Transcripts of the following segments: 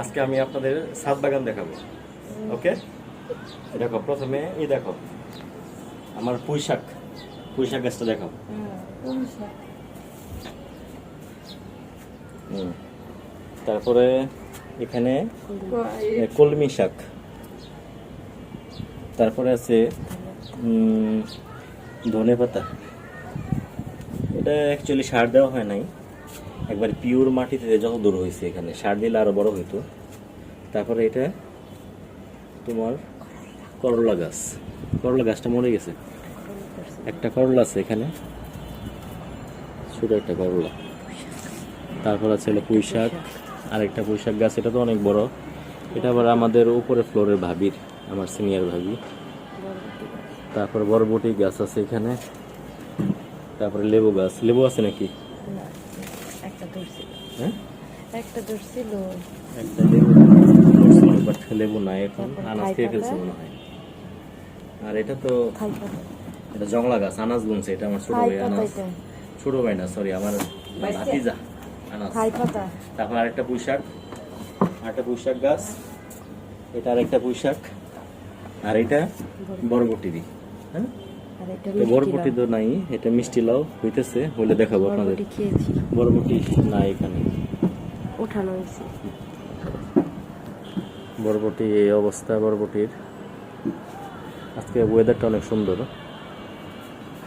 আজকে আমি আপনাদের সাত বাগান দেখাবো। ওকে? দেখো, প্রথমে এই দেখো, আমার পুঁই শাক গাছটা হুম। তারপরে এখানে কলমি শাক। তারপরে আছে ধনে পাতা এটা অ্যাকচুয়ালি সার দেওয়া হয় নাই। একবার পিওর মাটিতে যত দূর হয়েছে এখানে, সার দিলে আরও বড় হইতো। তারপরে এটা তোমার করলা গাছ। করলা গাছটা মরে গেছে। একটা করলা আছে এখানে। ছোট একটা করলা। তারপর আছে হলো পুঁই শাক, আরেকটা পুঁই শাক গাছ, এটা তো অনেক বড়। এটা আবার আমাদের উপরে ফ্লোরের ভাবির, আমার সিনিয়র ভাবি। তারপর বরবটি গাছ আছে এখানে। তারপরে লেবু গাছ। লেবু আছে নাকি? ধরছিল হ্যাঁ? একটা ধরছিল একটা লেবু ধরছিল, but লেবু নাই এখন। আনাজ খেয়ে ফেলছে মনে হয়। আর এটা তো এটা জংলা গাছ আনাজ গুনছে এটা আমার ছোট ভাই আনাজ। ছোট ভাই না সরি আমার ভাতিজা আনাজ। তারপর আরেকটা পুঁই শাক আরেকটা পুঁই গাছ। এটা আরেকটা পুঁই শাক আর এটা বরবটিরই হ্যাঁ? আর এটা বরবটি তো নাই এটা মিষ্টি লাউ হইতেছে হলে দেখাবো আপনাদের। বরবটি এখানে। হয়েছে। বরবটি এই অবস্থা বরবটির আজকে ওয়েদারটা অনেক সুন্দর।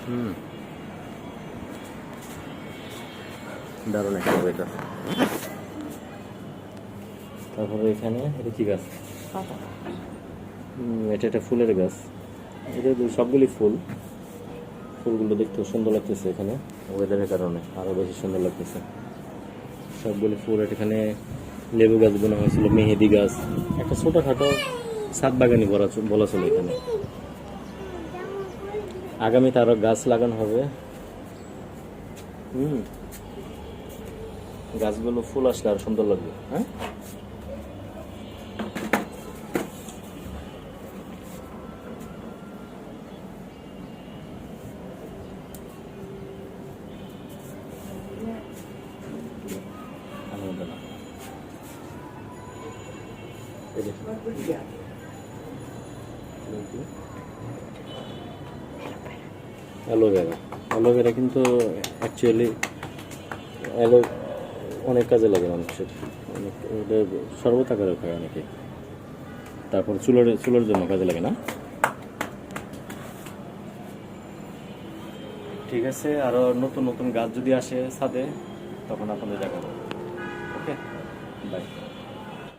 হুম। দারুণ একটা ওয়েদার তারপরে এখানে এটা কি গাছ? এটা একটা ফুলের গাছ। সবগুলি ফুল, ফুলগুলো দেখতে সুন্দর লাগতেছে এখানে। ওয়েদারের কারণে আরও বেশি সুন্দর লাগতেছে। সবগুলি ফুল এখানে লেবু গাছ বোনা হয়েছিল, মেহেদি গাছ, একটা ছোটখাটো সাত বাগানি বলা বলা ছিল এখানে। আগামীতে আরও গাছ লাগানো হবে। হুম। গাছগুলো ফুল আসলে আরও সুন্দর লাগবে হ্যাঁ? Aloe vera. অ্যালোভেরা কিন্তু অ্যাকচুয়ালি অ্যালো অনেক কাজে লাগে মানুষের। অনেক আকারে খায় অনেকে। তারপর চুলের চুলের জন্য কাজে লাগে না? ঠিক আছে আরও নতুন নতুন গাছ যদি আসে ছাদে, তখন আপনাদের দেখাবো। ওকে? বাই